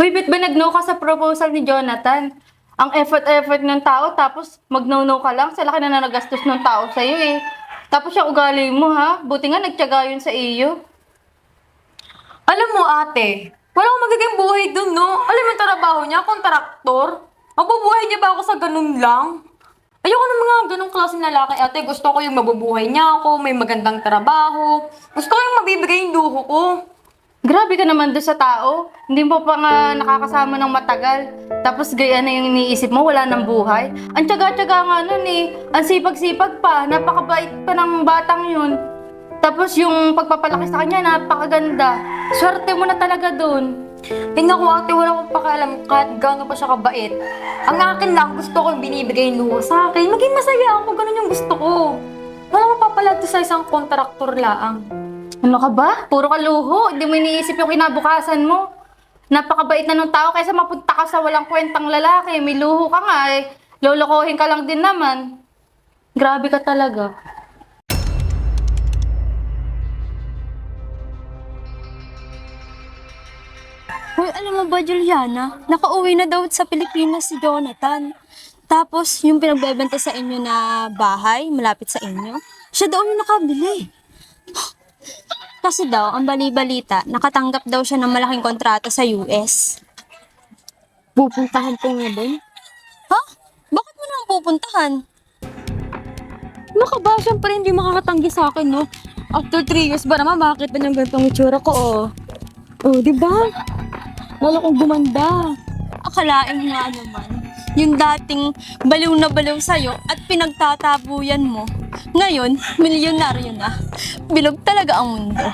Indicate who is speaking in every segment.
Speaker 1: Uy, ba't ba nag-no ka sa proposal ni Jonathan? Ang effort-effort ng tao, tapos mag-no-no ka lang. Sa laki na nagastos ng tao sa'yo eh. Tapos yung ugali mo ha, buti nga nagtyaga yun sa iyo.
Speaker 2: Alam mo ate, walang magiging buhay dun, no? Alam mo trabaho niya, kontraktor? Mabubuhay niya ba ako sa ganun lang? Ayoko ng mga ganong klase ng lalaki, ate. Gusto ko yung mabubuhay niya ako, may magandang trabaho. Gusto ko yung mabibigay yung luho ko.
Speaker 1: Grabe ka naman doon sa tao. Hindi mo pa nga nakakasama ng matagal. Tapos gaya na yung iniisip mo, wala ng buhay. Ang tyaga-tyaga nga nun eh. Ang sipag-sipag pa. Napakabait pa ng batang yun. Tapos yung pagpapalaki sa kanya, napakaganda. Swerte mo na talaga doon.
Speaker 2: Tingnan ko ate, wala akong pakialam kahit gaano pa siya kabait. Ang akin lang, gusto ko yung binibigay luho sa akin. Maging masaya ako, ganun yung gusto ko. Wala akong papalagto sa isang kontraktor laang.
Speaker 1: Ano ka ba? Puro ka luho. Hindi mo iniisip yung kinabukasan mo. Napakabait na ng tao kaysa mapunta ka sa walang kwentang lalaki. May luho ka nga eh. Lolokohin ka lang din naman. Grabe ka talaga.
Speaker 3: Hoy, alam mo ba, Juliana? Nakauwi na daw sa Pilipinas si Jonathan. Tapos, yung pinagbebenta sa inyo na bahay, malapit sa inyo, siya daw yung nakabili. Kasi daw, ang bali-balita, nakatanggap daw siya ng malaking kontrata sa US. Pupuntahan ko nga doon. Ha? Bakit mo naman pupuntahan?
Speaker 2: Ano ka ba? Siyempre hindi makakatanggi sa akin, no? After three years ba naman, makakita niyang ganitong itsura ko, oh. Oh, di ba? Lalo kong gumanda.
Speaker 3: Akalain nga naman, yung dating baliw na baliw sa'yo at pinagtatabuyan mo, ngayon, milyonaryo na. Bilog talaga ang mundo.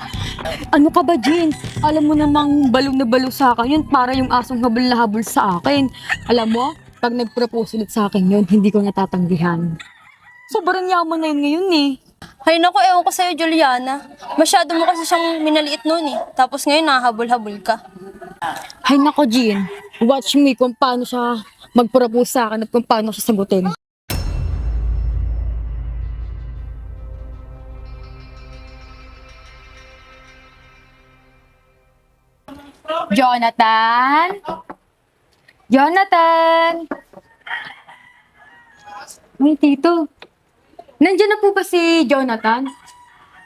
Speaker 2: Ano ka ba, Jean? Alam mo namang balong na balong sa akin yun, para yung asong habol na habol sa akin. Alam mo, pag nag-propose ulit sa akin yun, hindi ko natatanggihan. Sobrang yaman na yun ngayon eh.
Speaker 3: Hay naku, ewan ko sa'yo, Juliana. Masyado mo kasi siyang minaliit noon eh. Tapos ngayon, nahabol-habol ka.
Speaker 2: Hay nako, Jean. Watch me kung paano siya mag-propose sa akin at kung paano siya sagutin. Jonathan? Jonathan! Ay, tito. Nandiyan na po ba si Jonathan?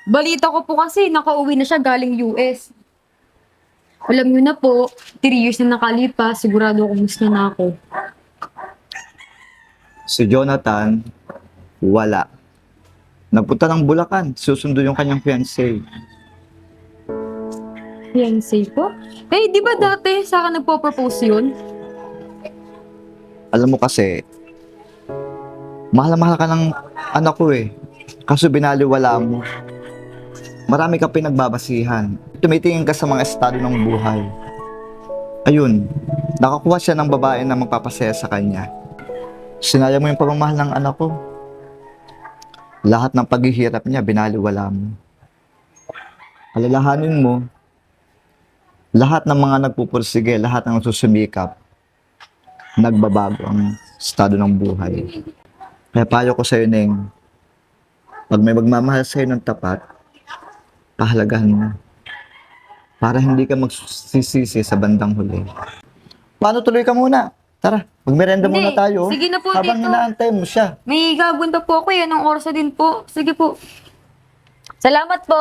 Speaker 2: Balita ko po kasi nakauwi na siya galing US. Alam niyo na po, 3 years na nakalipas, sigurado akong miss niya na ako.
Speaker 4: Si Jonathan, wala. Nagpunta ng Bulacan, susundo yung kanyang fiancé.
Speaker 2: Fiancé po? Eh, di ba dati sa akin nagpo-propose yun?
Speaker 4: Alam mo kasi, mahal na mahal ka ng anak ko eh. Kaso binaliwala mo. Marami ka pinagbabasihan. Tumitingin ka sa mga estado ng buhay. Ayun, nakakuha siya ng babae na magpapasaya sa kanya. Sinayang mo yung pagmamahal ng anak ko. Lahat ng paghihirap niya, binaliwala mo. Alalahanin mo, lahat ng mga nagpupursige, lahat ng nagsusumikap, nagbabago ang estado ng buhay. Kaya payo ko sa'yo, Neng, pag may magmamahal sa'yo ng tapat, pahalagahan mo. Para hindi ka magsisisi sa bandang huli. Paano tuloy ka muna? Tara, magmerenda
Speaker 2: Hindi,
Speaker 4: muna tayo.
Speaker 2: sige na po,
Speaker 4: Habang
Speaker 2: Tito.
Speaker 4: inaantay mo siya.
Speaker 2: May gagawin pa po ako eh, anong oras na din po. Sige po. Salamat po!